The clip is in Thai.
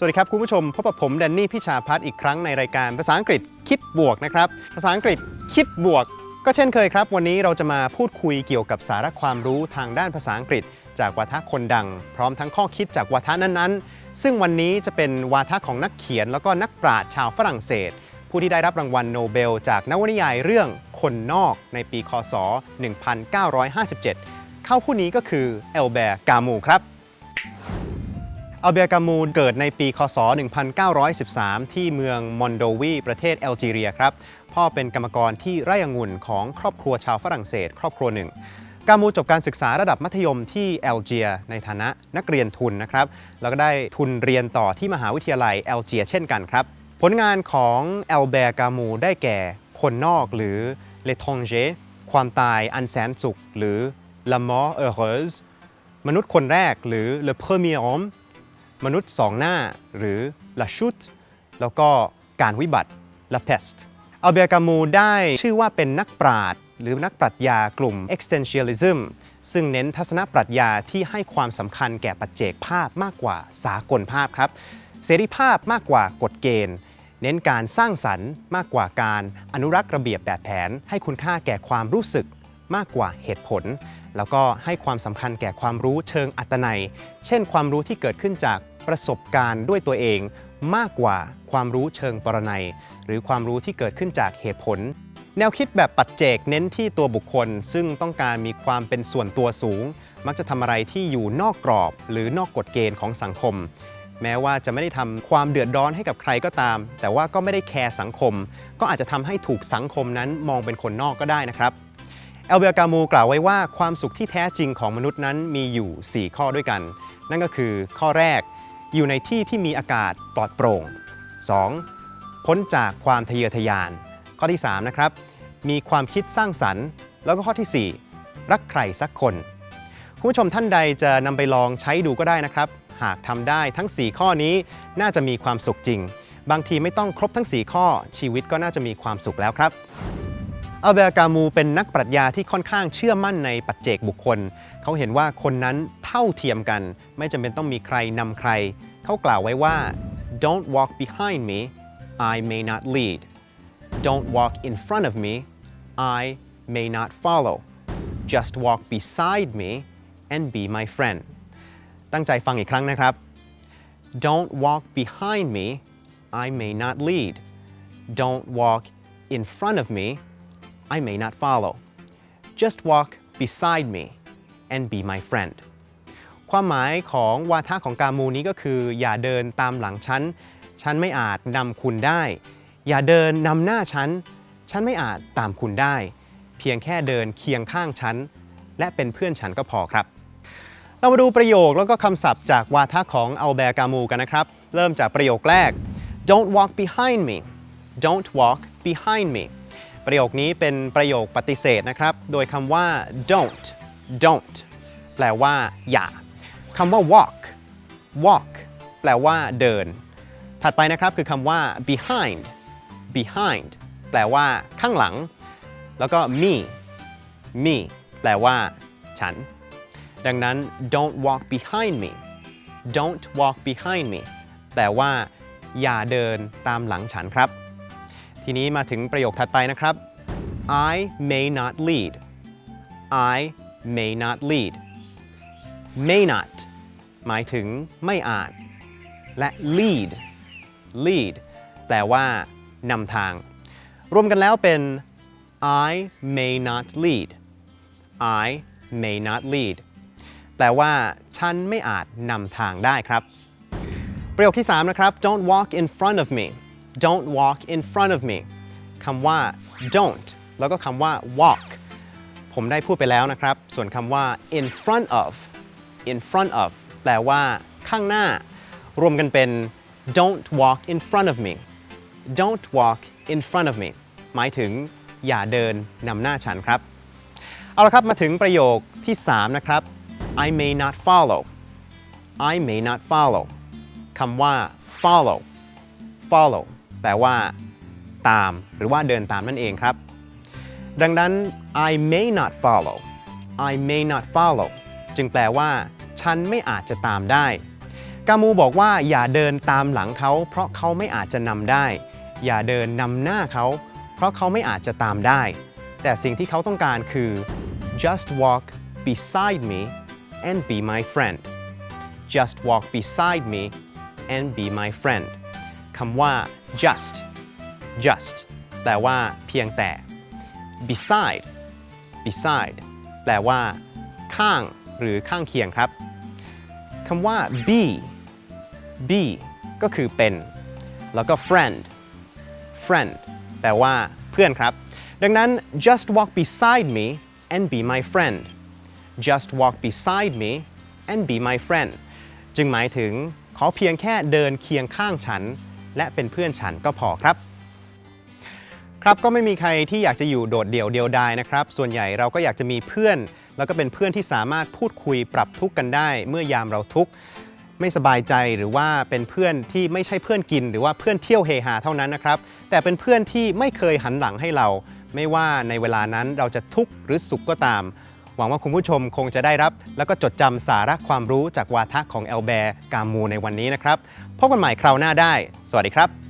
สวัสดีครับคุณผู้ชมพบกับผมแดนนี่พิชาพัฒน์อีกครั้งในรายการภาษาอังกฤษคิดบวกนะครับ ภาษาอังกฤษคิดบวก ก็เช่นเคยครับ วันนี้เราจะมาพูดคุยเกี่ยวกับสาระความรู้ทางด้านภาษาอังกฤษ จากวาทะคนดัง พร้อมทั้งข้อคิดจากวาทะนั้นๆ ซึ่งวันนี้จะเป็นวาทะของนักเขียนแล้วก็นักปราชญ์ชาวฝรั่งเศส ผู้ที่ได้รับรางวัลโนเบล จากนวนิยายเรื่องคนนอกในปีคศ 1957 เข้าผู้นี้ก็คือเอลเบร์กามูครับ อัลเบียกามูเกิดในปีคศ 1913 ที่เมืองมอนโดวี ประเทศแอลจีเรียครับ พ่อเป็นกรรมกรที่ไร่องุ่นของครอบครัวชาวฝรั่งเศส ครอบครัวหนึ่ง กามูจบการศึกษาระดับมัธยมที่แอลเจีย ในฐานะนักเรียนทุนนะครับ แล้วก็ได้ทุนเรียนต่อที่มหาวิทยาลัยแอลเจีย เช่นกันครับ ผลงานของแอลเบร์กามูได้แก่คนนอกหรือเลทองเจความตายอันแสนสุข หรือ La mort heureuse มนุษย์คนแรกหรือ Le premier homme มนุษย์สองหน้าหรือ La chute แล้วก็การวิบัติ La peste อัลเบียกามูได้ชื่อว่าเป็นนักปราชญ์หรือนักปรัชญากลุ่ม existentialism ซึ่งเน้นทัศนปรัชญาที่ให้ความสำคัญแก่ปัจเจกภาพมากกว่าสากลภาพครับ เสรีภาพมากกว่ากฎเกณฑ์ เน้นการสร้างสรรค์มากกว่าการอนุรักษ์ระเบียบแบบแผน ให้คุณค่าแก่ความรู้สึกมากกว่าเหตุผล แล้วก็ให้ความสำคัญแก่ความรู้เชิงอัตนัย เช่น ความรู้ที่เกิดขึ้นจากประสบการณ์ด้วยตัวเอง มากกว่าความรู้เชิงปรนัย หรือความรู้ที่เกิดขึ้นจากเหตุผล แนวคิดแบบปัจเจกเน้นที่ตัวบุคคล ซึ่งต้องการมีความเป็นส่วนตัวสูง มักจะทำอะไรที่อยู่นอกกรอบ หรือนอกกฎเกณฑ์ของสังคมแม้ว่าจะไม่ได้ทำความเดือดร้อนให้กับใครก็ตาม แต่ว่าก็ไม่ได้แคร์สังคม ก็อาจจะทำให้ถูกสังคมนั้นมองเป็นคนนอกก็ได้นะครับ เอลเบลกามูกล่าวไว้ว่าความสุขที่แท้จริงของมนุษย์นั้นมีอยู่ 4 ข้อด้วยกัน นั่นก็คือข้อแรกอยู่ในที่ที่มีอากาศปลอดโปร่ง 2. พ้นจากความทะเยอทะยาน ข้อที่3นะครับมีความคิดสร้างสรรค์ แล้วก็ข้อทีสี่4 รักใครสักคนคุณผู้ชมท่านใดจะนำไปลองใช้ดูก็ได้นะครับ หากทำได้ทั้ง 4 ข้อนี้น่าจะมีความสุขจริง บางทีไม่ต้องครบทั้ง 4 ข้อชีวิตก็น่าจะมีความสุขแล้วครับ อัลเบร์กามูเป็นนักปรัชญาที่ค่อนข้างเชื่อมั่นในปัจเจกบุคคล เขาเห็นว่าคนนั้นเท่าเทียมกัน ไม่จำเป็นต้องมีใครนำใคร เขากล่าวไว้ว่า don't walk behind me I may not lead don't walk in front of me I may not follow just walk beside me and be my friend ตั้งใจฟังอีกครั้งนะครับ don't walk behind me I may not lead don't walk in front of me I may not follow. Just walk beside me and be my friend. ความหมายของวาทะของกามูนี้ก็คือ อย่าเดินตามหลังฉัน ฉันไม่อาจนำคุณได้ อย่าเดินนำหน้าฉัน ฉันไม่อาจตามคุณได้ เพียงแค่เดินเคียงข้างฉัน และเป็นเพื่อนฉันก็พอครับ เรามาดูประโยคแล้วก็คำศัพท์จากวาทะของอัลเบร์กามูกันนะครับ เริ่มจากประโยคแรก don't walk behind me don't walk behind me ประโยคนี้เป็นประโยคปฏิเสธนะครับ โดยคำว่า don't don't แปลว่า อย่าคำว่า walk walk แปลว่า เดิน ถัดไปนะครับคือคำว่า behind behind แปลว่า ข้างหลัง แล้วก็ me me แปลว่า ฉัน ดังนั้น don't walk behind me don't walk behind me แปลว่า อย่าเดินตามหลังฉันครับ ทีนี้มาถึงประโยคถัดไปนะครับ I may not lead I may not lead may not หมายถึงไม่อาจ และ lead lead แปลว่านำทาง รวมกันแล้วเป็น I may not lead I may not lead แปลว่า ฉันไม่อาจนำทางได้ครับ ประโยคที่ 3 นะครับ don't walk in front of me don't walk in front of me คำว่า don't แล้วก็คำว่า walk ผมได้พูดไปแล้วนะครับ ส่วนคำว่า in front of in front of แปลว่า ข้างหน้า รวมกันเป็น don't walk in front of me don't walk in front of me หมายถึง อย่าเดินนำหน้าฉันครับ เอาละครับมาถึงประโยคที่ 3 นะครับ I may not follow I may not follow คำว่า follow follow แปลว่า ตาม หรือว่าเดินตามนั่นเองครับ ดังนั้น I may not follow I may not follow จึงแปลว่า ฉันไม่อาจจะตามได้ กามูบอกว่าอย่าเดินตามหลังเขา เพราะเขาไม่อาจจะนำได้ อย่าเดินนำหน้าเขา เพราะเขาไม่อาจจะตามได้ แต่สิ่งที่เขาต้องการคือ just walk beside me and be my friend just walk beside me and be my friend คำว่า just just แปลว่าเพียงแต่ beside beside แปลว่า ข้างหรือข้างเคียงครับคำว่า be be ก็คือเป็น แล้วก็ friend friend แปลว่า เพื่อนครับ ดังนั้น just walk beside me and be my friend just walk beside me and be my friend จึงหมายถึงขอเพียงแค่เดินเคียงข้างฉัน และเป็นเพื่อนฉันก็พอครับ ครับก็ไม่มีใครที่อยากจะอยู่โดดเดี่ยวเดียวดายนะครับ ส่วนใหญ่เราก็อยากจะมีเพื่อน แล้วก็เป็นเพื่อนที่สามารถพูดคุยปรับทุกข์กันได้ เมื่อยามเราทุกข์ไม่สบายใจหรือว่าเป็นเพื่อนที่ไม่ใช่เพื่อนกิน หรือว่าเพื่อนเที่ยวเฮฮาเท่านั้นนะครับ แต่เป็นเพื่อนที่ไม่เคยหันหลังให้เรา ไม่ว่าในเวลานั้นเราจะทุกข์หรือสุขก็ตาม หวังว่าคุณผู้ชมคงจะได้รับ แล้วก็จดจำสาระความรู้จากวาทะของแอลแบร์กามูในวันนี้นะครับ พบกันใหม่คราวหน้าได้ สวัสดีครับ